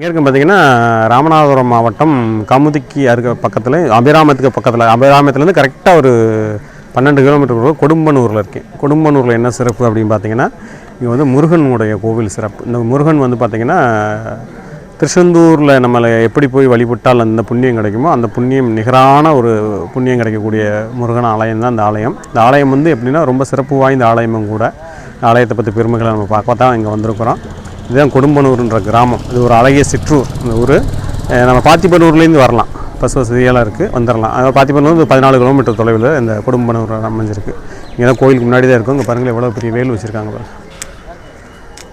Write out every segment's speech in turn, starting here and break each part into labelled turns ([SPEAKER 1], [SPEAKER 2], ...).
[SPEAKER 1] இங்கே இருக்க பார்த்தீங்கன்னா ராமநாதபுரம் மாவட்டம் கமுதிக்கு அருக பக்கத்தில் அபிராமத்துக்கு பக்கத்தில் அபிராமத்துலேருந்து கரெக்டாக ஒரு பன்னெண்டு கிலோமீட்டர் கொடும்பனூரில் இருக்கேன். கொடும்பனூரில் என்ன சிறப்பு அப்படின்னு பார்த்தீங்கன்னா இங்கே வந்து முருகனுடைய கோவில் சிறப்பு. இந்த முருகன் வந்து பார்த்திங்கன்னா திருச்செந்தூரில் நம்மளை எப்படி போய் வழிபட்டால் அந்த புண்ணியம் கிடைக்குமோ அந்த புண்ணியம் நிகரான ஒரு புண்ணியம் கிடைக்கக்கூடிய முருகன் ஆலயம் தான் இந்த ஆலயம். இந்த ஆலயம் வந்து எப்படின்னா ரொம்ப சிறப்பு வாய்ந்த ஆலயமும் கூட. ஆலயத்தை பற்றி பெருமைகளை நம்ம பார்க்க தான் இங்கே வந்திருக்கிறோம். இதுதான் கொடும்பனூர்ன்ற கிராமம். இது ஒரு அழகிய சிற்றூர். இந்த ஊர். நம்ம பாத்திப்பனூர்லேருந்து வரலாம். பஸ் வசதியெல்லாம் இருக்குது வந்துடலாம் அதாவது பாத்திப்பனூர் வந்து பதினாலு கிலோமீட்டர் தொலைவில் இந்த கொடும்பனூர் அமைஞ்சிருக்கு. இங்கே தான் கோயிலுக்கு முன்னாடி தான் இருக்கும். இங்கே பாருங்கள் எவ்வளோ பெரிய வேல் வச்சுருக்காங்க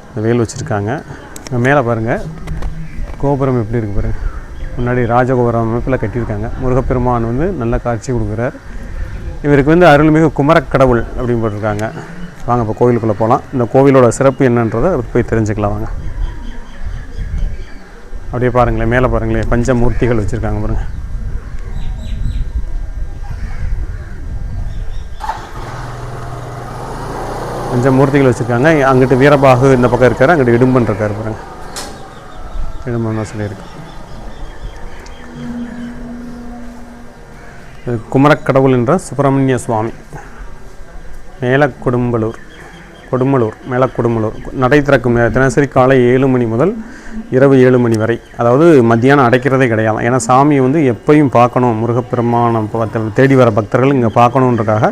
[SPEAKER 1] இந்த வேல் வச்சுருக்காங்க. இங்கே மேலே பாருங்கள் கோபுரம் எப்படி இருக்குது பாருங்கள் முன்னாடி ராஜகோபுரம் அமைப்பில் கட்டியிருக்காங்க. முருகப்பெருமான் வந்து நல்ல காட்சி கொடுக்குறார். இவருக்கு வந்து அருள்மிகு குமரக்கடவுள் அப்படின்னு போட்டிருக்காங்க. வாங்க இப்போ கோவிலுக்குள்ளே போகலாம் இந்த கோவிலோட சிறப்பு என்னன்றதை போய் தெரிஞ்சுக்கலாம் வாங்க. அப்படியே பாருங்களேன் மேலே பாருங்களேன் பஞ்சமூர்த்திகள் வச்சுருக்காங்க பாருங்க. பஞ்சமூர்த்திகள் வச்சுருக்காங்க. அங்கிட்டு வீரபாகு இந்த பக்கம் இருக்கார் அங்கிட்டு இடும்பன் இருக்கார் பாருங்க. இடும்பன் தான் சொல்லியிருக்கு. இது குமரக்கடவுள் என்ற சுப்பிரமணிய சுவாமி. மேலக்கொடும்பலூர் கொடுமலூர் மேலக்கொடுமலூர். நடை திறக்கும் தினசரி காலை ஏழு மணி முதல் இரவு ஏழு மணி வரை. அதாவது மத்தியானம் அடைக்கிறதே கிடையாது. ஏன்னா சாமியை வந்து எப்பயும் பார்க்கணும். முருகப்பெருமானம் தேடி வர பக்தர்கள் இங்கே பார்க்கணுன்றக்காக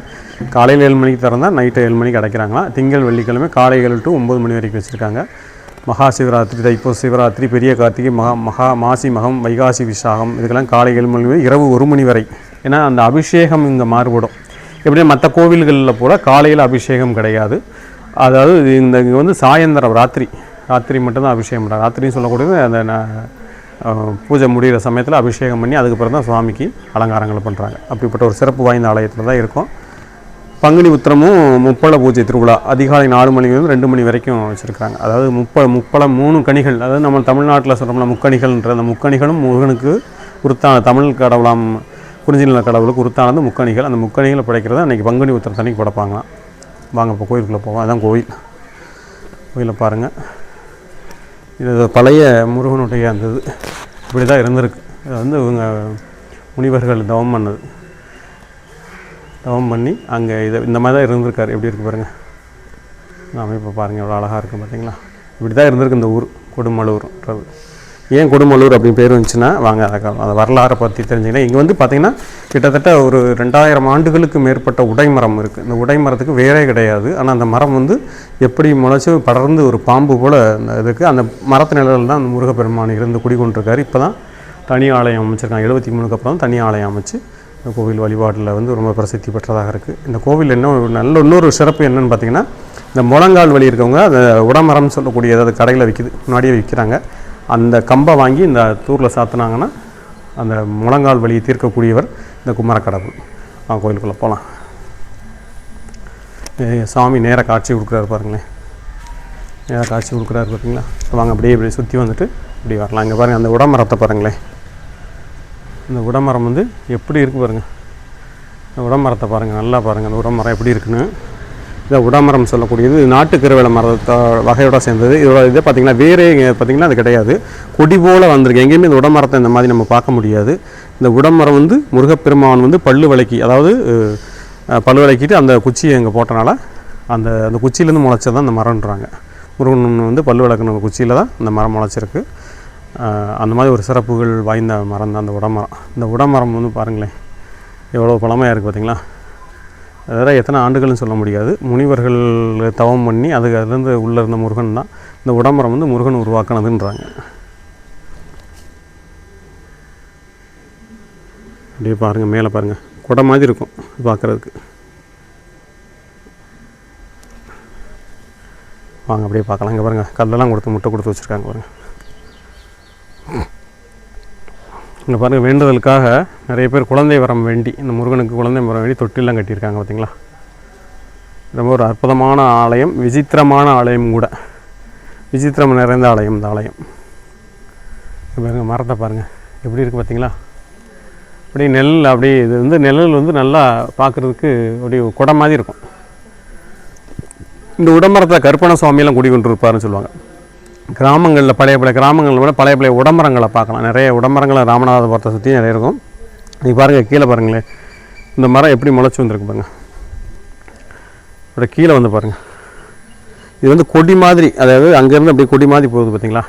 [SPEAKER 1] காலையில் ஏழு மணிக்கு திறந்தால் நைட்டு ஏழு மணிக்கு அடைக்கிறாங்களா? திங்கள் வெள்ளிக்கிழமை காலை ஏழு டு ஒம்பது மணி வரைக்கும் வச்சுருக்காங்க. மகா சிவராத்திரி தைப்பூச சிவராத்திரி பெரிய கார்த்திகை மகா மகா மாசி மகம் வைகாசி விசாகம். இதுக்கெல்லாம் காலை ஏழு மணி இரவு ஒரு மணி வரை. ஏன்னா அந்த அபிஷேகம் இங்கே மாறுபடும். எப்படியும் மற்ற கோவில்களில் போல காலையில் அபிஷேகம் கிடையாது. அதாவது இந்த இங்கே வந்து சாயந்தரம் ராத்திரி ராத்திரி மட்டும்தான் அபிஷேகம் பண்ணுறாங்க ராத்திரின்னு சொல்லக்கூடியது அந்த ந- பூஜை முடிகிற சமயத்தில் அபிஷேகம் பண்ணி அதுக்கப்புறம் தான் சுவாமிக்கு அலங்காரங்கள் பண்ணுறாங்க அப்படிப்பட்ட ஒரு சிறப்பு வாய்ந்த ஆலயத்தில் தான் இருக்கும். பங்குனி உத்திரமும் முப்பள பூஜை திருவிழா அதிகாலை நாலு மணிலேருந்து ரெண்டு மணி வரைக்கும் வச்சுருக்காங்க அதாவது முப்ப முப்பழம் மூணு கனிகள் அதாவது நம்ம தமிழ்நாட்டில் சொல்கிறோம்ல முக்கணிகள்ன்ற அந்த முக்கணிகளும் முருகனுக்கு உருத்தான தமிழ் கடவுளாம் குறிஞ்சி நில கடவுளுக்கு உருத்தானது முக்கணிகள். அந்த முக்கணிகளை படைக்கிறது அன்றைக்கி பங்குனி உத்திரம் தண்ணிக்கு படைப்பாங்களாம் வாங்க இப்போ கோயிலுக்குள்ளே போவோம். அதான் கோயில். கோயிலை பாருங்கள் இது பழைய முருகனுடைய அந்த இது. இப்படி தான் இருந்திருக்கு. இது வந்து இவங்க முனிவர்கள் தவம் பண்ணது. தவம் பண்ணி அங்கே இதை இந்த மாதிரி தான் இருந்திருக்காரு. எப்படி இருக்குது பாருங்கள் இந்த அமைப்பை பாருங்கள் எவ்வளோ அழகாக இருக்கும் பார்த்தீங்களா இப்படி தான் இருந்திருக்கு இந்த ஊர். கொடுமலூர்ன்றது. ஏன் கொடுமலூர் அப்படின்னு பேர் வந்துச்சுன்னா வாங்க அதை அந்த வரலாறை பற்றி தெரிஞ்சுக்கலாம். இங்கே வந்து பார்த்திங்கன்னா கிட்டத்தட்ட ஒரு ரெண்டாயிரம் ஆண்டுகளுக்கு மேற்பட்ட உடைமரம் இருக்குது இந்த உடைமரத்துக்கு வேறே கிடையாது. ஆனால் அந்த மரம் வந்து எப்படி முளைச்சி படர்ந்து ஒரு பாம்பு போல் அந்த இதுக்கு அந்த மரத்து நிழலில் தான் அந்த முருகப்பெருமான் இருந்து குடிகொண்டிருக்காரு. இப்போ தான் தனி ஆலயம் அமைச்சிருக்காங்க. எழுபத்தி மூணுக்கு அப்புறம் தனி ஆலயம் அமைச்சு இந்த கோவில் வழிபாட்டில் வந்து ரொம்ப பிரசித்தி பெற்றதாக இருக்குது இந்த கோவில் என்ன ஒரு நல்ல இன்னொரு சிறப்பு என்னென்னு பார்த்தீங்கன்னா இந்த முழங்கால் வலி இருக்கவங்க அந்த உடமரம்னு சொல்லக்கூடிய அதாவது கடையில் விற்கிது முன்னாடியே விற்கிறாங்க அந்த கம்பை வாங்கி இந்த தூரில் சாத்துனாங்கன்னா அந்த முழங்கால் வழியை தீர்க்கக்கூடியவர் இந்த குமரக்கடவுள். ஆ கோயிலுக்குள்ளே போகலாம் சாமி நேராக காட்சி கொடுக்குறாரு பாருங்களேன். நேராக காட்சி கொடுக்குறாரு பார்த்தீங்களா வாங்க அப்படியே இப்படி சுற்றி வந்துட்டு இப்படி வரலாம். இங்கே பாருங்கள் அந்த உடமரத்தை பாருங்களேன். இந்த உடமரம் வந்து எப்படி இருக்குது பாருங்கள் இந்த உடமரத்தை பாருங்கள் நல்லா பாருங்கள் அந்த உடமரம் எப்படி இருக்குன்னு. இந்த உடாமரம் சொல்லக்கூடியது நாட்டு கருவேல மரத்தை வகையோட சேர்ந்தது. இதோட இதே பார்த்திங்கன்னா வேறே பார்த்தீங்கன்னா பார்த்திங்கன்னா அது கிடையாது. கொடி போல் வந்திருக்கு. எங்கேயுமே இந்த உடமரத்தை இந்த மாதிரி நம்ம பார்க்க முடியாது. இந்த உடமரம் வந்து முருகப்பெருமான் வந்து பல்லு விளக்கி அதாவது பல்லு விளக்கிட்டு அந்த குச்சியை இங்கே போட்டனால அந்த அந்த குச்சியிலேருந்து முளைச்சது தான் அந்த மரம்ன்றாங்க. முருகன் வந்து பல்லு விளக்குன குச்சியில் தான் இந்த மரம் முளைச்சிருக்கு. அந்த மாதிரி ஒரு சிறப்புகள் வாய்ந்த மரம் தான் அந்த உடமரம். இந்த உடமரம் வந்து பாருங்களேன் எவ்வளோ பழமையாக இருக்குது பார்த்தீங்களா அதெல்லாம் எத்தனை ஆண்டுகள்னு சொல்ல முடியாது. முனிவர்கள் தவம் பண்ணி அதுக்கு அதுலேருந்து உள்ளே இருந்த முருகன் தான். இந்த உடம்பரம் வந்து முருகன் உருவாக்கினதுன்றாங்க. அப்படியே பாருங்கள் மேலே பாருங்கள் குடை மாதிரி இருக்கும் பார்க்குறதுக்கு. வாங்க அப்படியே பார்க்கலாம். இங்கே பாருங்கள் கல்லெல்லாம் கொடுத்து முட்டை கொடுத்து வச்சுருக்காங்க பாருங்கள் இங்கே பாருங்கள் வேண்டுதலுக்காக நிறைய பேர் குழந்தை வரம் வேண்டி இந்த முருகனுக்கு குழந்தை வரம் வேண்டி தொட்டிலாம் கட்டியிருக்காங்க பார்த்தீங்களா ரொம்ப ஒரு அற்புதமான ஆலயம் விசித்திரமான ஆலயம் கூட. விசித்திரம் நிறைந்த ஆலயம் இந்த ஆலயம். பாருங்கள் மரத்தை பாருங்கள் எப்படி இருக்குது பார்த்தீங்களா அப்படியே நெல் அப்படியே இது வந்து நிழல் வந்து நல்லா பார்க்குறதுக்கு அப்படியே குடம் மாதிரி இருக்கும். இந்த உடமரத்தில் கருப்பண சுவாமியெல்லாம் குடி கொண்டு இருப்பாருன்னு சொல்லுவாங்க. கிராமங்களில் பழைய பழைய கிராமங்களில் விட பழைய பழைய உடம்பரங்களை பார்க்கலாம். நிறைய உடம்பரங்களை ராமநாதபுரத்தை சுற்றி நிறைய இருக்கும். நீங்கள் பாருங்கள் கீழே பாருங்களேன் இந்த மரம் எப்படி முளைச்சி வந்திருக்கு பாருங்க. இப்போ கீழே வந்து பாருங்கள் இது வந்து கொடி மாதிரி அதாவது அங்கேருந்து அப்படியே கொடி மாதிரி போகுது பார்த்தீங்களா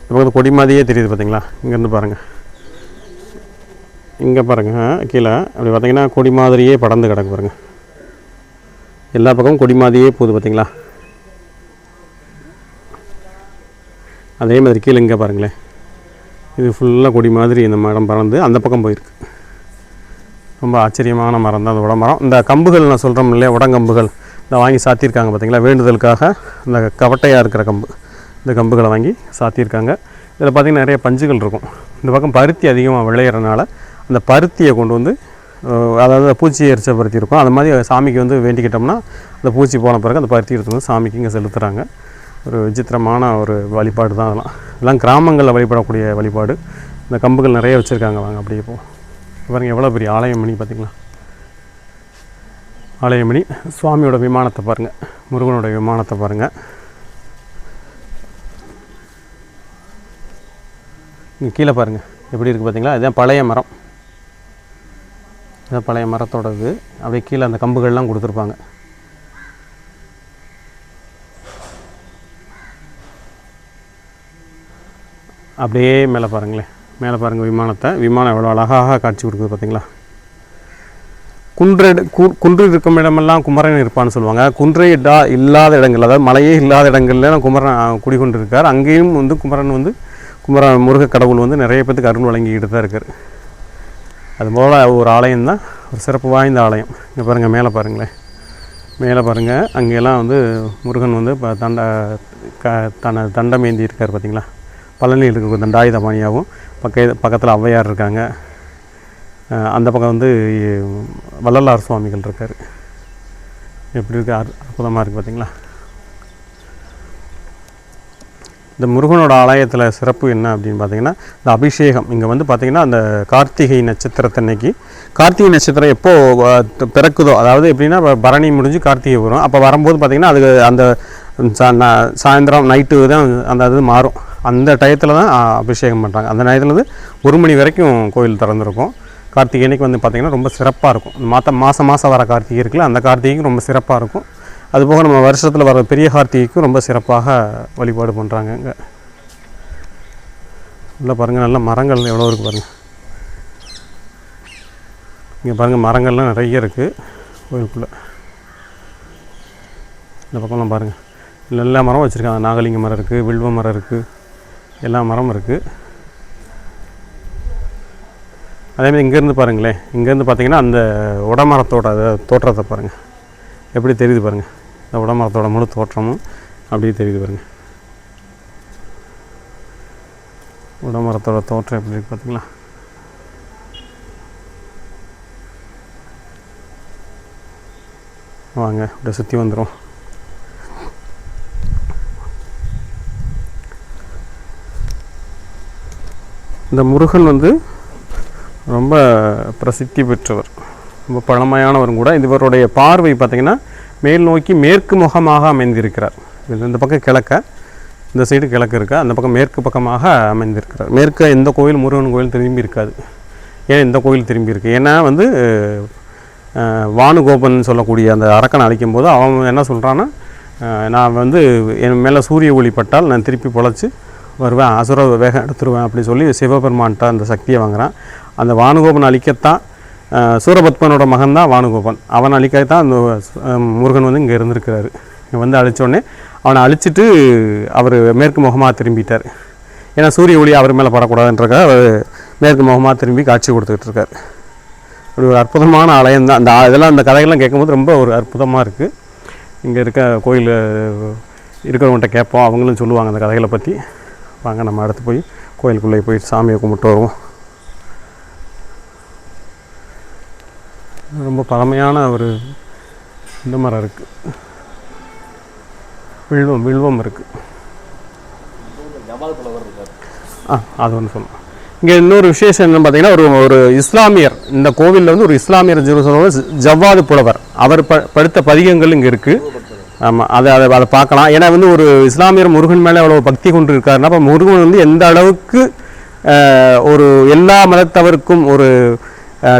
[SPEAKER 1] இந்த பக்கத்து கொடி மாதிரியே தெரியுது பார்த்தீங்களா இங்கேருந்து பாருங்கள் இங்கே பாருங்கள் கீழே. அப்படி பார்த்தீங்கன்னா கொடி மாதிரியே படர்ந்து கிடக்கு பாருங்கள் எல்லா பக்கமும் கொடி மாதிரியே போகுது பார்த்தீங்களா அதே மாதிரி கீழே இங்கே பாருங்களேன். இது ஃபுல்லாக கொடி மாதிரி இந்த மரம் பறந்து அந்த பக்கம் போயிருக்கு. ரொம்ப ஆச்சரியமான மரம் தான். அந்த உடமரம் இந்த கம்புகள் நான் சொல்கிறோம் இல்லையா உடங்கம்புகள். இந்த வாங்கி சாத்தியிருக்காங்க பார்த்தீங்களா வேண்டுதலுக்காக இந்த கவட்டையாக இருக்கிற கம்பு. இந்த கம்புகளை வாங்கி சாத்தியிருக்காங்க. இதில் பார்த்திங்கன்னா நிறைய பஞ்சுகள் இருக்கும். இந்த பக்கம் பருத்தி அதிகமாக விளையிறனால அந்த பருத்தியை கொண்டு வந்து அதாவது பூச்சி எரிச்ச பருத்தி இருக்கும் அது மாதிரி சாமிக்கு வந்து வேண்டிக்கிட்டோம்னா அந்த பூச்சி போன பிறகு அந்த பருத்தி எடுத்து வந்து சாமிக்கு இங்கே செலுத்துகிறாங்க ஒரு விசித்திரமான ஒரு வழிபாடு தான் அதெல்லாம். எல்லாம் கிராமங்களில் வழிபடக்கூடிய வழிபாடு. இந்த கம்புகள் நிறைய வச்சுருக்காங்க வாங்க அப்படியே இப்போ பாருங்கள் எவ்வளோ பெரிய ஆலயமணி பார்த்திங்களா? பார்த்தீங்களா ஆலயமணி சுவாமியோட விமானத்தை பாருங்கள் முருகனோட விமானத்தை பாருங்கள் இங்கே கீழே பாருங்கள் எப்படி இருக்குது பார்த்தீங்களா? இதுதான் பழைய மரம். இதான் பழைய மரத்தோட இது அப்படியே கீழே அந்த கம்புகள்லாம் கொடுத்துருப்பாங்க. அப்படியே மேலே பாருங்களேன். மேலே பாருங்கள் விமானத்தை. விமானம் எவ்வளோ அழகாக காட்சி கொடுக்குது பார்த்தீங்களா? குன்று கு- குன்று இருக்கும் இடமெல்லாம் குமரன் இருப்பான்னு சொல்லுவாங்க. குன்றை இடா இல்லாத இடங்கள் அதாவது மலையே இல்லாத இடங்கள்ல நான் குமரன் குடிகொண்டு இருக்கார் அங்கேயும் வந்து குமரன் வந்து குமரன் முருக கடவுள் வந்து நிறைய பேத்துக்கு அருள் வழங்கிக்கிட்டு தான் இருக்கார். அதுபோல் ஒரு ஆலயம் தான். ஒரு சிறப்பு வாய்ந்த ஆலயம். இங்கே பாருங்கள் மேலே பாருங்களேன். மேலே பாருங்கள் அங்கெல்லாம் வந்து முருகன் வந்து இப்போ தண்ட க தன தண்டமேந்தி இருக்கார் பார்த்தீங்களா? பழனியில் இருக்க தண்டாயுதபாணியாகவும் பக்க பக்கத்தில் ஔவையார் இருக்காங்க. அந்த பக்கம் வந்து வள்ளலார் சுவாமிகள் இருக்கார். எப்படி இருக்கு? அற்புதமாக இருக்குது பார்த்திங்களா இந்த முருகனோட ஆலயத்தில் சிறப்பு என்ன அப்படின்னு பார்த்தீங்கன்னா இந்த அபிஷேகம். இங்கே வந்து பார்த்திங்கன்னா அந்த கார்த்திகை நட்சத்திரத்தன்னைக்கு கார்த்திகை நட்சத்திரம் எப்போது பிறக்குதோ அதாவது எப்படின்னா பரணி முடிஞ்சு கார்த்திகை வரும். அப்போ வரும்போது பார்த்திங்கன்னா அதுக்கு அந்த சா- சாயந்தரம் நைட்டு தான் அந்த இது மாறும். அந்த டயத்தில் தான் அபிஷேகம் பண்ணுறாங்க அந்த நேரத்தில் வந்து ஒரு மணி வரைக்கும் கோயில் திறந்துருக்கும். கார்த்திகை அன்னைக்கு வந்து பார்த்திங்கன்னா ரொம்ப சிறப்பாக இருக்கும். மாத மாதம் மாதம் வர கார்த்திகை இருக்குல்ல அந்த கார்த்திகைக்கும் ரொம்ப சிறப்பாக இருக்கும். அதுபோக நம்ம வருஷத்தில் வர பெரிய கார்த்திகைக்கும் ரொம்ப சிறப்பாக வழிபாடு பண்ணுறாங்க இங்கே. உள்ள பாருங்கள் நல்ல மரங்கள் எவ்வளோ இருக்குது பாருங்கள் இங்கே பாருங்கள் மரங்கள்லாம் நிறைய இருக்குது கோயிலுக்குள்ளே. இந்த பக்கம்லாம் பாருங்கள் எல்லா மரம் வச்சுருக்காங்க. நாகலிங்க மரம் இருக்குது வில்வ மரம் இருக்குது எல்லா மரமும் இருக்குது அதேமாதிரி இங்கேருந்து பாருங்களேன் இங்கேருந்து பார்த்தீங்கன்னா அந்த உடமரத்தோட தோற்றத்தை பாருங்கள் எப்படி தெரியுது பாருங்கள் இந்த உடமரத்தோட முழு தோற்றமும் அப்படியே தெரியுது பாருங்கள் உடமரத்தோட தோற்றம் எப்படி இருக்கு பார்த்தீங்களா வாங்க அப்படியே சுற்றி வந்துடும் இந்த முருகன் வந்து ரொம்ப பிரசித்தி பெற்றவர் ரொம்ப பழமையானவரும் கூட. இவருடைய பார்வை பார்த்திங்கன்னா மேல் நோக்கி மேற்கு முகமாக அமைந்திருக்கிறார். இந்த பக்கம் கிழக்க இந்த சைடு கிழக்கு இருக்கா? அந்த பக்கம் மேற்கு பக்கமாக அமைந்திருக்கிறார். மேற்க எந்த கோயில் முருகன் கோயில் திரும்பி இருக்காது. ஏன் இந்த கோயில் திரும்பி இருக்கு? ஏன்னா வந்து வானுகோபன் சொல்லக்கூடிய அந்த அரக்கனை அழிக்கும் போது அவன் என்ன சொல்கிறான்னா நான் வந்து என் மேலே சூரிய ஒளி பட்டால் நான் திருப்பி பொழைச்சி வருவேன் அசுர வேகம் எடுத்துருவேன் அப்படின்னு சொல்லி சிவபெருமான்கிட்ட அந்த சக்தியை வாங்குகிறான் அந்த வானுகோபன் அழிக்கத்தான் சூரபத்மனோட மகன் தான் வானுகோபன். அவன் அழிக்கத்தான் அந்த முருகன் வந்து இங்கே இருந்திருக்கிறாரு. இங்கே வந்து அழிச்சோடனே அவனை அழிச்சிட்டு அவர் மேற்கு முகமாக திரும்பிட்டார். ஏன்னா சூரிய ஒளி அவர் மேலே படக்கூடாதுன்றக்காக அவர் மேற்கு முகமாக திரும்பி காட்சி கொடுத்துக்கிட்டு இருக்கார். அப்படி ஒரு அற்புதமான ஆலயம் தான். அந்த இதெல்லாம் அந்த கதைகள்லாம் கேட்கும்போது ரொம்ப ஒரு அற்புதமாக இருக்குது இங்கே இருக்க கோயில் இருக்கிறவங்கள்ட்ட கேட்போம். அவங்களும் சொல்லுவாங்க அந்த கதைகளை பற்றி வாங்க நம்ம அடுத்து போய் கோயிலுக்குள்ளே போய் சாமியை கும்பிட்டு வருவோம். ரொம்ப பழமையான ஒரு இந்த மரம் இருக்குது வில்வம் வில்வம் இருக்குது ஆ அது ஒன்று சொல்லலாம் இங்கே இன்னொரு விசேஷம் என்னன்னு பார்த்தீங்கன்னா ஒரு ஒரு இஸ்லாமியர் இந்த கோவிலில் வந்து ஒரு இஸ்லாமியர் சொல்லுவாங்க ஜவ்வாது புலவர். அவர் ப படுத்த பதிகங்கள் இங்கே இருக்குது ஆமாம் அதை அதை அதை பார்க்கலாம். ஏன்னா வந்து ஒரு இஸ்லாமியர் முருகன் மேலே அவ்வளோ பக்தி கொண்டு இருக்காருன்னா அப்போ முருகன் வந்து எந்த அளவுக்கு ஒரு எல்லா மதத்தவருக்கும் ஒரு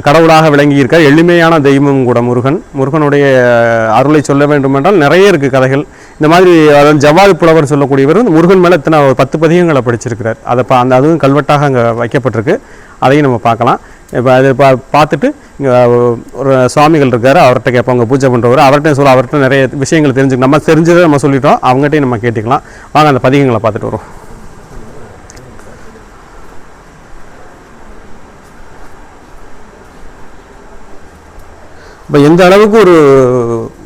[SPEAKER 1] கடவுளாக விளங்கியிருக்கார். எளிமையான தெய்வம் கூட முருகன். முருகனுடைய அருளை சொல்ல வேண்டும் என்றால் நிறைய இருக்குது கதைகள். இந்த மாதிரி அதாவது ஜவ்வாது புலவர் சொல்லக்கூடியவர் வந்து முருகன் மேலே இத்தனை ஒரு பத்து பதிகங்களை படிச்சிருக்கிறார். அதை பா அந்த அதுவும் கல்வெட்டாக அங்கே வைக்கப்பட்டிருக்கு. அதையும் நம்ம பார்க்கலாம். இப்போ அதை பா பார்த்துட்டு இங்கே ஒரு சுவாமிகள் இருக்கார் அவர்கிட்ட கேட்பாங்க பூஜை பண்ணுறவர் அவர்கிட்ட சொல்ல அவர்கிட்ட நிறைய விஷயங்கள் தெரிஞ்சுக்க நம்ம தெரிஞ்சதை நம்ம சொல்லிட்டோம். அவங்ககிட்டயும் நம்ம கேட்டுக்கலாம். வாங்க அந்த பதிகங்களை பார்த்துட்டு வரும் இப்போ எந்த அளவுக்கு ஒரு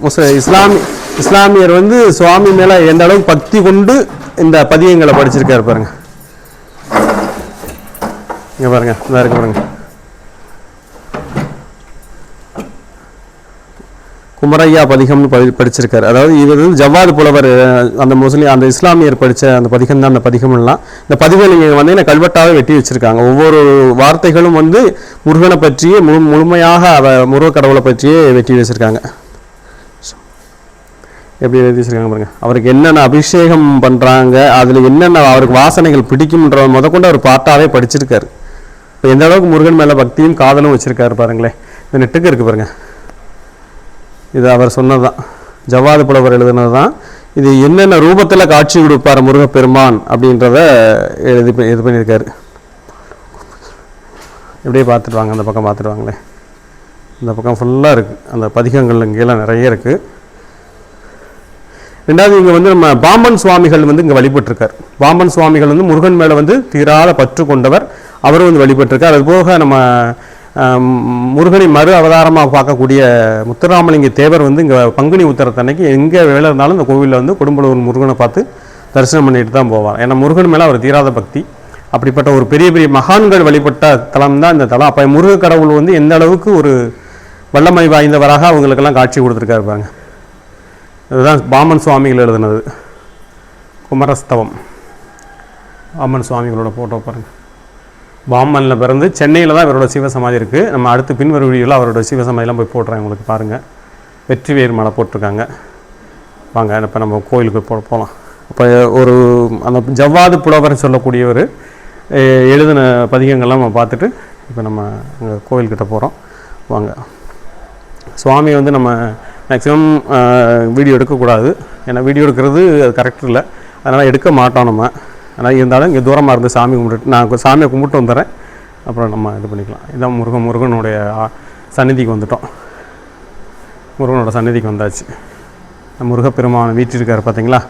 [SPEAKER 1] முஸ்ல இஸ்லாமி இஸ்லாமியர் வந்து சுவாமி மேலே எந்த அளவுக்கு பக்தி கொண்டு இந்த பதிகங்களை படிச்சிருக்காரு பாருங்க. இங்கே பாருங்க இதாக இருக்கு பாருங்க. குமரையா பதிகம்னு படி படிச்சிருக்காரு. அதாவது இவர் வந்து ஜவ்வாது புலவர் அந்த முஸ்லீம் அந்த இஸ்லாமியர் படித்த அந்த பதிகம் தான் அந்த பதிகம்லாம் இந்த பதிவை நீங்கள் வந்து கல்வெட்டாகவே வெட்டி வச்சுருக்காங்க. ஒவ்வொரு வார்த்தைகளும் வந்து முருகனை பற்றியே முழு முழுமையாக அதை முருக கடவுளை பற்றியே வெட்டி வச்சிருக்காங்க. எப்படி எழுதி வச்சுருக்காங்க பாருங்க. அவருக்கு என்னென்ன அபிஷேகம் பண்ணுறாங்க அதில் என்னென்ன அவருக்கு வாசனைகள் பிடிக்கும்ன்ற முதற்கொண்டு அவர் பாட்டாவே படிச்சிருக்காரு. இப்போ எந்த அளவுக்கு முருகன் மேலே பக்தியும் காதலும் வச்சுருக்காரு பாருங்களேன். இந்த நெட்டுக்கு இருக்கு பாருங்கள் இது அவர் சொன்னது தான் ஜவாது புலவர் எழுதுனது தான் இது என்னென்ன ரூபத்தில் காட்சி கொடுப்பார் முருகப்பெருமான் அப்படின்றத எழுதி இது பண்ணியிருக்காரு. இப்படியே பார்த்துட்டு வாங்க அந்த பக்கம் பார்த்துட்டு வாங்களேன் இந்த பக்கம் ஃபுல்லாக இருக்குது அந்த பதிகங்கள் இங்கெல்லாம் நிறைய இருக்குது ரெண்டாவது இங்கே வந்து நம்ம பாம்பன் சுவாமிகள் வந்து இங்கே வழிபட்டிருக்கார். பாம்பன் சுவாமிகள் வந்து முருகன் மேலே வந்து தீராத பற்று கொண்டவர். அவரும் வந்து வழிபட்டிருக்கார். அது போக நம்ம முருகனை மறு அவதாரமாக பார்க்கக்கூடிய முத்துராமலிங்க தேவர் வந்து இங்கே பங்குனி உத்தரத்தன்னைக்கு எங்கே வேலை இருந்தாலும் இந்த கோவிலில் வந்து கொடும்பலூர் முருகனை பார்த்து தரிசனம் பண்ணிட்டு தான் போவார். ஏன்னா முருகன் மேலே அவர் தீராத பக்தி. அப்படிப்பட்ட ஒரு பெரிய பெரிய மகான்கள் வழிபட்ட தலம் தான் இந்த தலம். அப்போ முருக கடவுள் வந்து எந்த அளவுக்கு ஒரு வல்லமை வாய்ந்தவராக அவங்களுக்கெல்லாம் காட்சி கொடுத்துருக்காரு பாருங்க. இதுதான் பாமன் சுவாமிகள் எழுதுனது. குமரஸ்தவம். பாமன் சுவாமிகளோட ஃபோட்டோ பாருங்கள் பாம்பனில் பிறந்து சென்னையில் தான் இவரோட சிவசமாதி இருக்குது நம்ம அடுத்து பின்வரும் வீடியோவில் அவரோட சிவசமாதிலாம் போய் போடுறேன் உங்களுக்கு பாருங்கள் வெற்றிவேர் மலை போட்டிருக்காங்க. வாங்க இப்போ நம்ம கோயிலுக்கு போ போகலாம் இப்போ ஒரு அந்த ஜவ்வாது புலவர் சொல்லக்கூடியவர் எழுதின பதிகங்கள்லாம் நம்ம பார்த்துட்டு இப்போ நம்ம அங்கே கோயில்கிட்ட போகிறோம் வாங்க. சுவாமி வந்து நம்ம மேக்ஸிமம் வீடியோ எடுக்கக்கூடாது. ஏன்னா வீடியோ எடுக்கிறது அது கரெக்ட் இல்லை. அதனால் எடுக்க மாட்டோம் நம்ம. ஆனால் இருந்தாலும் இங்கே தூரமாக இருந்து சாமி கும்பிட்டுட்டு நான் சாமியை கும்பிட்டு வந்துடுறேன் அப்புறம் நம்ம இது பண்ணிக்கலாம். இதான் முருகன் முருகனுடைய சந்நிதிக்கு வந்துட்டோம். முருகனோட சந்நிதிக்கு வந்தாச்சு. நம்ம முருகப்பெருமான் வீற்றிருக்காரு பார்த்தீங்களா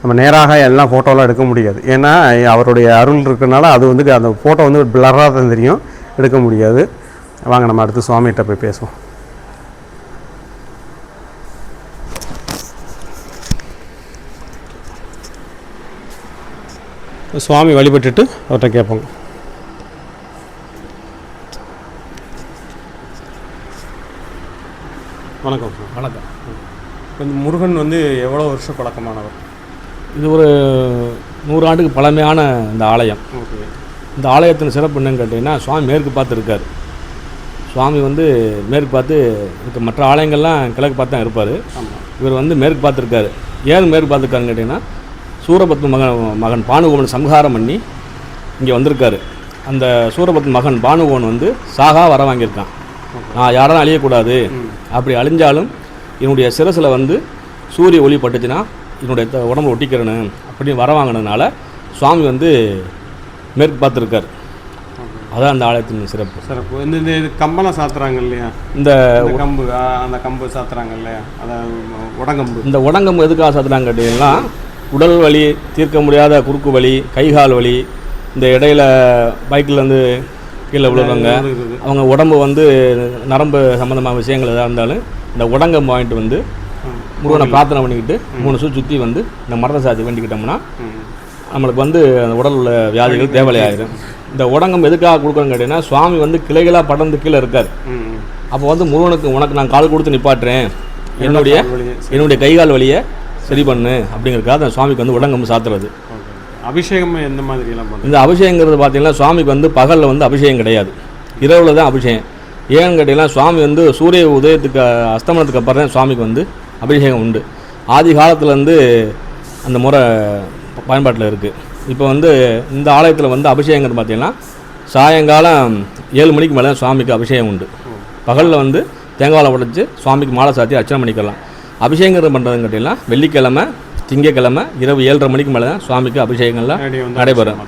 [SPEAKER 1] நம்ம நேராக எல்லாம் ஃபோட்டோலாம் எடுக்க முடியாது. ஏன்னா அவருடைய அருள் இருக்கிறனால அது வந்து அந்த ஃபோட்டோ வந்து பிளராக தான் தெரியும். எடுக்க முடியாது. வாங்க நம்ம அடுத்து சுவாமிகிட்ட போய் பேசுவோம். சுவாமி வழிபட்டுட்டு அவர்கிட்ட கேட்போங்க. வணக்கம்.
[SPEAKER 2] வணக்கம்.
[SPEAKER 1] இந்த முருகன் வந்து எவ்வளோ வருஷம் பழக்கமானவர்?
[SPEAKER 2] இது ஒரு நூறு ஆண்டுக்கு பழமையான இந்த ஆலயம். இந்த ஆலயத்தின் சிறப்பு என்னன்னு கேட்டிங்கன்னா சுவாமி மேற்கு பார்த்து இருக்கார். சுவாமி வந்து மேற்கு பார்த்து இருக்க மற்ற ஆலயங்கள்லாம் கிழக்கு பார்த்து தான் இருப்பார்.
[SPEAKER 1] ஆமாம்
[SPEAKER 2] இவர் வந்து மேற்கு பார்த்துருக்காரு ஏன் மேற்கு பார்த்துருக்காருன்னு கேட்டிங்கன்னா சூரபத்ம மகன் மகன் பானுகோமன் சம்ஹாரம் பண்ணி இங்கே வந்திருக்காரு. அந்த சூரபத்ம மகன் பானுகோன் வந்து சாகா வர வாங்கியிருக்கான். நான் யாரும் அழியக்கூடாது அப்படி அழிஞ்சாலும் என்னுடைய சிரசில் வந்து சூரிய ஒளி பட்டுச்சுன்னா என்னுடைய உடம்புல ஒட்டிக்கிறேன்னு அப்படின்னு வர வாங்கினதுனால சுவாமி வந்து மேற்கு பார்த்துருக்கார். அதான் அந்த ஆலயத்தின் சிறப்பு.
[SPEAKER 1] சார் இப்போ இந்த இந்த கம்பெல்லாம் சாத்துறாங்க இல்லையா?
[SPEAKER 2] இந்த
[SPEAKER 1] கம்பு அந்த கம்பு சாத்துறாங்க இல்லையா? அதாவது உடங்கம்பு.
[SPEAKER 2] இந்த உடங்கம் எதுக்காக சாத்துறாங்க கேட்டீங்கன்னா உடல் வலி தீர்க்க முடியாத குறுக்கு வலி கைகால் வலி இந்த இடையில பைக்கில் இருந்து கீழே விழுறவங்க. அவங்க உடம்பு வந்து நரம்பு சம்மந்தமான விஷயங்கள் எதாக இருந்தாலும் இந்த உடங்கம் வாங்கிட்டு வந்து முருகனை பிரார்த்தனை பண்ணிக்கிட்டு மூணு சு சுற்றி வந்து இந்த மரத்தை சாத்தி வேண்டிக்கிட்டோம்னா. நம்மளுக்கு வந்து அந்த உடல் உள்ள வியாதிகள் தேவையாயிரும். இந்த உடங்கம் எதுக்காக கொடுக்குறோன்னு கேட்டிங்கன்னா சுவாமி வந்து கிளைகளாக படர்ந்து கீழே இருக்கார். அப்போ வந்து முருகனுக்கு உனக்கு நான் கால் கொடுத்து நிப்பாட்டுறேன். என்னுடைய என்னுடைய கைகால் வலியை சரி பண்ணு அப்படிங்கிறதுக்காக அந்த சுவாமிக்கு வந்து உடங்கம் சாத்துறது.
[SPEAKER 1] அபிஷேகம் எந்த மாதிரி எல்லாம் பண்ணுறது?
[SPEAKER 2] இந்த அபிஷேகங்கிறது பார்த்தீங்கன்னா சுவாமிக்கு வந்து பகலில் வந்து அபிஷேகம் கிடையாது. இரவில் தான் அபிஷேகம். ஏன்னு கேட்டிங்கன்னா சுவாமி வந்து சூரிய உதயத்துக்கு அஸ்தமனத்துக்கு அப்புறம் தான் சுவாமிக்கு வந்து அபிஷேகம் உண்டு. ஆதி காலத்துலேருந்து அந்த முறை பயன்பாட்டில் இருக்குது இப்போ வந்து இந்த ஆலயத்தில் வந்து அபிஷேகங்கிறது பார்த்தீங்கன்னா சாயங்காலம் ஏழு மணிக்கு மேலே சுவாமிக்கு அபிஷேகம் உண்டு. பகலில் வந்து தேங்காய் உடைச்சு சுவாமிக்கு மாலை சாத்தி அர்ச்சனை பண்ணிக்கலாம். அபிஷேகம் பண்ணுறதுன்னு கேட்டிங்கன்னா வெள்ளிக்கிழமை திங்கக்கிழமை இரவு ஏழரை மணிக்கு மேலே தான் சுவாமிக்கு அபிஷேகங்கள்லாம் நடைபெறும்.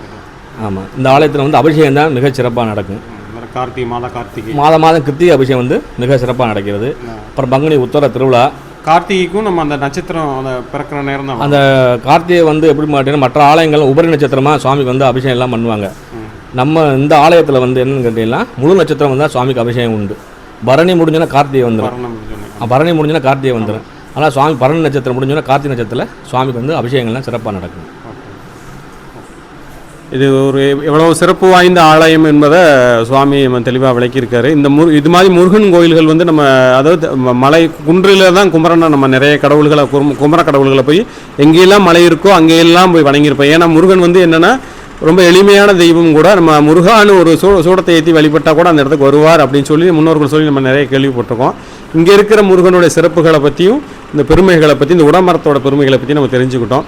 [SPEAKER 2] ஆமாம் இந்த ஆலயத்தில் வந்து அபிஷேகம் தான் மிகச் சிறப்பாக நடக்கும்.
[SPEAKER 1] கார்த்திகை மாதா கார்த்திகை.
[SPEAKER 2] மாதம் மாதம் கிருத்திகை அபிஷேகம் வந்து மிக சிறப்பாக நடக்கிறது. அப்புறம் பங்குனி உத்தர திருவிழா.
[SPEAKER 1] கார்த்திகைக்கும் நம்ம அந்த நட்சத்திரம் அந்த பிறக்கிற நேரம் தான்
[SPEAKER 2] அந்த கார்த்திகை வந்து எப்படி மாட்டேன்னா மற்ற ஆலயங்கள் உபரி நட்சத்திரமாக சுவாமிக்கு வந்து அபிஷேகம் எல்லாம் பண்ணுவாங்க. நம்ம இந்த ஆலயத்தில் வந்து என்னன்னு கேட்டீங்கன்னா முழு நட்சத்திரம் வந்தால் சுவாமிக்கு அபிஷேகம் உண்டு. பரணி முடிஞ்சோன்னா கார்த்திகை வந்துடும் பரணி முடிஞ்சுன்னா. கார்த்திகை வந்துடும் ஆனால் சுவாமி பரணி நட்சத்திரம் முடிஞ்சோன்னா கார்த்திகை நட்சத்திரத்தில் சுவாமிக்கு வந்து அபிஷேகங்கள்லாம் சிறப்பாக நடக்கும்.
[SPEAKER 1] இது ஒரு எவ்வளவு சிறப்பு வாய்ந்த ஆலயம் என்பதை சுவாமி தெளிவாக விளக்கியிருக்காரு. இந்த முரு இது மாதிரி முருகன் கோயில்கள் வந்து நம்ம அதாவது மலை குன்றில் தான் குமரனை நம்ம நிறைய கடவுள்களை குரும் குமர கடவுள்களை போய் எங்கெல்லாம் மலை இருக்கோ அங்கேயெல்லாம் போய் வணங்கியிருப்போம். ஏன்னா முருகன் வந்து என்னென்னா ரொம்ப எளிமையான தெய்வம் கூட நம்ம முருகான்னு ஒரு சூ சூடத்தை ஏற்றி வழிபட்டால் கூட அந்த இடத்துக்கு வருவார் அப்படின்னு சொல்லி முன்னோர்கள் சொல்லி நம்ம நிறைய கேள்விப்பட்டிருக்கோம். இங்கே இருக்கிற முருகனுடைய சிறப்புகளை பற்றியும் இந்த பெருமைகளை பற்றி இந்த உடமரத்தோட பெருமைகளை பற்றி நம்ம தெரிஞ்சுக்கிட்டோம்.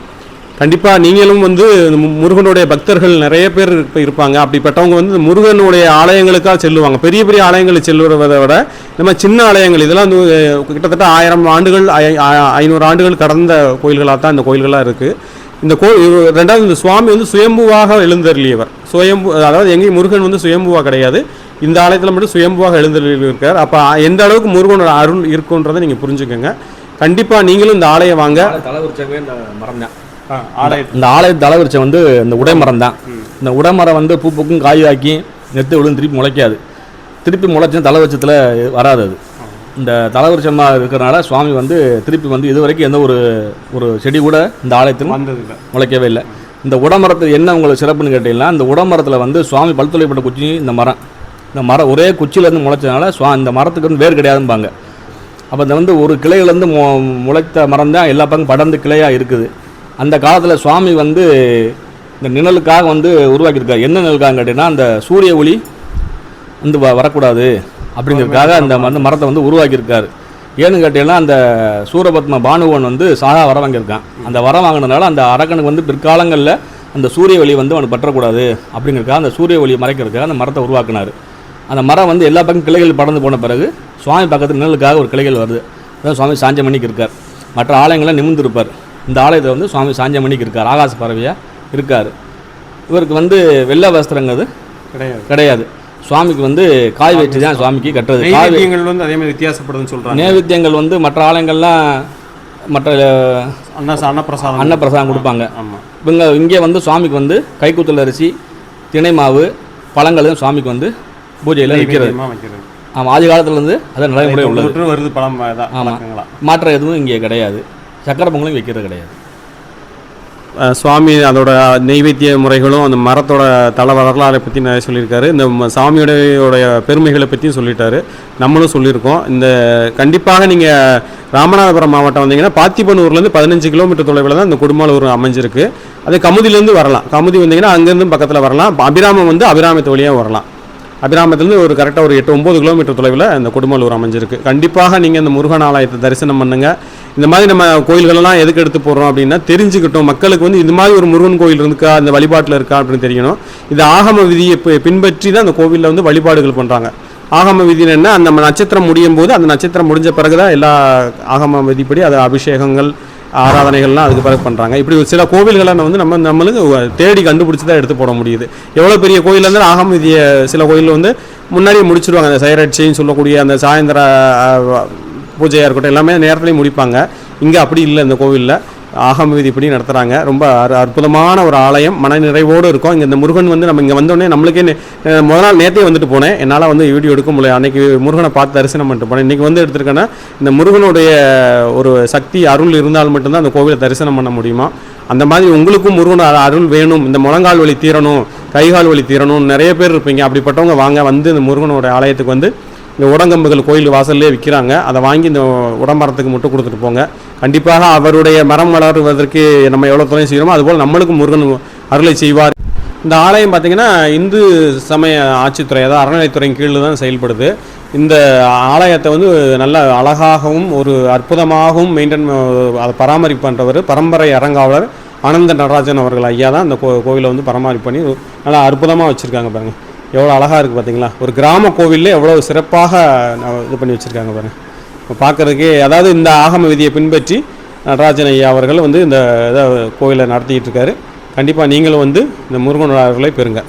[SPEAKER 1] கண்டிப்பாக நீங்களும் வந்து இந்த முருகனுடைய பக்தர்கள் நிறைய பேர் இப்போ இருப்பாங்க. அப்படிப்பட்டவங்க வந்து முருகனுடைய ஆலயங்களுக்காக செல்லுவாங்க. பெரிய பெரிய ஆலயங்களுக்கு செல்லுவதை விட நம்ம சின்ன ஆலயங்கள் இதெல்லாம் வந்து கிட்டத்தட்ட ஆயிரம் ஆண்டுகள் ஐ- ஐநூறு ஆண்டுகள் கடந்த கோயில்களாக தான் இந்த கோயில்களாக இருக்குது இந்த கோ ரெண்டாவது இந்த சுவாமி வந்து சுயம்புவாக எழுந்தருளியவர். சுயம்பு அதாவது எங்கேயும் முருகன் வந்து சுயம்புவாக கிடையாது. இந்த ஆலயத்தில் மட்டும் சுயம்புவாக எழுந்தருளியிருக்கார். அப்போ எந்த அளவுக்கு முருகனோட அருள் இருக்குன்றதை நீங்கள் புரிஞ்சுக்கோங்க. கண்டிப்பாக நீங்களும் இந்த ஆலயம் வாங்க.
[SPEAKER 2] இந்த மரம் தான்
[SPEAKER 1] ஆலய
[SPEAKER 2] இந்த ஆலய தலைவரிச்சம் வந்து இந்த உடைமரம் தான் இந்த உடைமரம் வந்து பூ பூக்கும் காயாக்கி நெத்து விழுந்து திருப்பி முளைக்காது. திருப்பி முளைச்சும் தலைவரிச்சத்தில் வராது அது. இந்த தலைவரிச்சமாக இருக்கிறனால சுவாமி வந்து திருப்பி வந்து இது வரைக்கும் எந்த ஒரு ஒரு செடி கூட இந்த ஆலயத்தில்
[SPEAKER 1] வந்ததில்லை.
[SPEAKER 2] முளைக்கவே இல்லை. இந்த உடமரத்தில் என்ன உங்களுக்கு சிறப்புன்னு கேட்டீங்கன்னா இந்த உடமரத்தில் வந்து சுவாமி பழுத்துளைப்பட்ட குச்சி இந்த மரம். இந்த மரம் ஒரே குச்சியிலேருந்து முளைச்சதுனால சுவா இந்த மரத்துக்கு வந்து வேர் கிடையாதும்பாங்க. அப்போ இந்த வந்து ஒரு கிளையிலேருந்து மு முளைத்த மரம் தான் எல்லா பக்கம் படர்ந்து கிளையாக இருக்குது. அந்த காலத்தில் சுவாமி வந்து இந்த நிழலுக்காக வந்து உருவாக்கியிருக்காரு. என்ன நிழலுக்காக கேட்டிங்கன்னா அந்த சூரிய ஒளி வந்து வ வரக்கூடாது அப்படிங்கிறதுக்காக அந்த வந்து மரத்தை வந்து உருவாக்கியிருக்காரு. ஏன்னு கேட்டீங்கன்னா அந்த சூரபத்ம பானுவன் வந்து சாதா வர வாங்கியிருக்கான். அந்த வரம் வாங்கினதுனால அந்த அரக்கனுக்கு வந்து பிற்காலங்களில் அந்த சூரிய ஒளி வந்து அவனுக்கு பற்றக்கூடாது அப்படிங்கிறதுக்காக அந்த சூரிய ஒளியை மறைக்கிறதுக்காக அந்த மரத்தை உருவாக்குனார். அந்த மரம் வந்து எல்லா பக்கம் கிளைகள் படர்ந்து போன பிறகு சுவாமி பக்கத்தில் நிழலுக்காக ஒரு கிளைகள் வருது. அதான் சுவாமி சாஞ்ச மணிக்கு இருக்கார். மற்ற ஆலயங்கள்லாம் நிமிர்ந்து இருப்பார் இந்த ஆலயத்தில் வந்து சுவாமி சாஞ்ச மணிக்கு இருக்கார். ஆகாச பறவையாக இருக்கார். இவருக்கு வந்து வெள்ளை வஸ்திரங்கிறது
[SPEAKER 1] கிடையாது.
[SPEAKER 2] கிடையாது. சுவாமிக்கு வந்து காய் வச்சு தான் சுவாமிக்கு கட்டுறது.
[SPEAKER 1] நைவேத்தியங்கள் வந்து அதே மாதிரி வித்தியாசப்படுதுன்னு சொல்றாங்க.
[SPEAKER 2] நைவேத்தியங்கள் வந்து மற்ற ஆலயங்கள்லாம் மற்ற
[SPEAKER 1] அன்ன அன்னப்பிரசாதம்
[SPEAKER 2] அன்னப்பிரசாதம் கொடுப்பாங்க.
[SPEAKER 1] ஆமா
[SPEAKER 2] இவங்க இங்கே வந்து சுவாமிக்கு வந்து கைக்குத்தல் அரிசி திணை மாவு பழங்களும் சுவாமிக்கு வந்து பூஜையில் வைக்கிறது
[SPEAKER 1] வைக்கிறது.
[SPEAKER 2] ஆமாம் ஆதி காலத்துலேருந்து அது நடைமுறை உள்ளது.
[SPEAKER 1] வருது பழம் தான்
[SPEAKER 2] ஆமா.
[SPEAKER 1] வழக்கங்களா
[SPEAKER 2] மாற்றம் எதுவும் இங்கே கிடையாது. சக்கரை பொங்கலும் வைக்கிறது கிடையாது.
[SPEAKER 1] சுவாமி அதோட நெய்வேத்திய முறைகளும் அந்த மரத்தோட தல வரலாறை பற்றி நிறைய சொல்லியிருக்காரு. இந்த சாமியோடைய பெருமைகளை பற்றியும் சொல்லிட்டாரு. நம்மளும் சொல்லியிருக்கோம். இந்த கண்டிப்பாக நீங்கள் ராமநாதபுரம் மாவட்டம் வந்தீங்கன்னா பாத்திபனூர்லேருந்து பதினஞ்சு கிலோமீட்டர் தொலைவில் தான் இந்த குடும்பாலூர் அமைஞ்சிருக்கு. அது கமுதிலேருந்து வரலாம். கமுதி வந்தீங்கன்னா அங்கேருந்து பக்கத்தில் வரலாம். அபிராமம் வந்து அபிராமத்து வழியாக வரலாம். அபிராமத்துலேருந்து ஒரு கரெக்டாக ஒரு எட்டு ஒம்பது கிலோமீட்டர் தொலைவில் இந்த குடும்பலூர் அமைஞ்சிருக்கு. கண்டிப்பாக நீங்கள் இந்த முருகன் ஆலயத்தை தரிசனம் பண்ணுங்க. இந்த மாதிரி நம்ம கோயில்களெல்லாம் எதுக்கு எடுத்து போடுறோம் அப்படின்னா தெரிஞ்சுக்கிட்டோம். மக்களுக்கு வந்து இந்த மாதிரி ஒரு முருகன் கோயில் இருக்கா இந்த வழிபாட்டில் இருக்கா அப்படின்னு தெரியணும். இது ஆகம விதியை பின்பற்றி தான் அந்த கோவிலில் வந்து வழிபாடுகள் பண்ணுறாங்க ஆகம விதின்னு என்ன? அந்த நட்சத்திரம் முடியும் போது அந்த நட்சத்திரம் முடிஞ்ச பிறகு தான் எல்லா ஆகம விதிப்படி அது அபிஷேகங்கள் ஆராதனைகள்லாம் அதுக்கு பிறகு பண்ணுறாங்க இப்படி ஒரு சில கோவில்களை வந்து நம்ம நம்மளுக்கு தேடி கண்டுபிடிச்சி தான் எடுத்து போட முடியுது. எவ்வளோ பெரிய கோயில் இருந்தாலும் ஆகம சில கோயிலில் வந்து முன்னாடியே முடிச்சிருவாங்க. அந்த சைரட்சின்னு சொல்லக்கூடிய அந்த சாயந்தர பூஜையாக இருக்கட்டும் எல்லாமே நேரத்துலேயும் முடிப்பாங்க. இங்கே அப்படி இல்லை இந்த கோவிலில். ஆகம விதிப்படி நடத்துகிறாங்க ரொம்ப அற்புதமான ஒரு ஆலயம். மன நிறைவோடு இருக்கும். இங்கே இந்த முருகன் வந்து நம்ம இங்கே வந்தோடனே நம்மளுக்கே முதல் நாள் நேற்றே வந்துட்டு போனேன். என்னால் வந்து வீடியோ எடுக்க முடியல. அன்னைக்கு முருகனை பார்த்து தரிசனம் பண்ணிட்டு போனேன். இன்றைக்கி வந்து எடுத்திருக்கேன்னா இந்த முருகனுடைய ஒரு சக்தி அருள் இருந்தால் மட்டும்தான் அந்த கோவிலை தரிசனம் பண்ண முடியுமா? அந்த மாதிரி உங்களுக்கும் முருகன் அ- அருள் வேணும். இந்த முழங்கால் வலி தீரணும் கைகால் வலி தீரணும் நிறைய பேர் இருப்பீங்க. அப்படிப்பட்டவங்க வாங்க வந்து இந்த முருகனோட ஆலயத்துக்கு வந்து இந்த உடங்கம்புகள் கோயில் வாசல்லே விற்கிறாங்க அதை வாங்கி இந்த உடம்பரத்துக்கு மட்டும் கொடுத்துட்டு போங்க. கண்டிப்பாக அவருடைய மரம் வளருவதற்கு நம்ம எவ்வளோ துணை செய்கிறோமோ அதுபோல் நம்மளுக்கும் முருகன் அருளை செய்வார். இந்த ஆலயம் பார்த்திங்கன்னா இந்து சமய ஆட்சித்துறை அதாவது அறநிலைத்துறையின் கீழ் தான் செயல்படுது. இந்த ஆலயத்தை வந்து நல்ல அழகாகவும் ஒரு அற்புதமாகவும் மெயின்டைன் அதை பராமரிப்பு பண்ணுறவர் பரம்பரை அறங்காவலர் ஆனந்த நடராஜன் அவர்கள் ஐயா தான் அந்த கோ கோவிலை வந்து பராமரிப்பு பண்ணி நல்லா அற்புதமாக வச்சுருக்காங்க பாருங்கள் எவ்வளோ அழகாக இருக்குது பார்த்தீங்களா ஒரு கிராம கோவில்லே எவ்வளோ சிறப்பாக இது பண்ணி வச்சுருக்காங்க பாருங்கள் இப்போ பார்க்குறதுக்கே அதாவது இந்த ஆகம விதியை பின்பற்றி நடராஜன் ஐயா அவர்கள் வந்து இந்த இதை கோவிலை நடத்திக்கிட்டு இருக்காரு. கண்டிப்பாக நீங்களும் வந்து இந்த முருகன் அவர்களை பெறுங்க.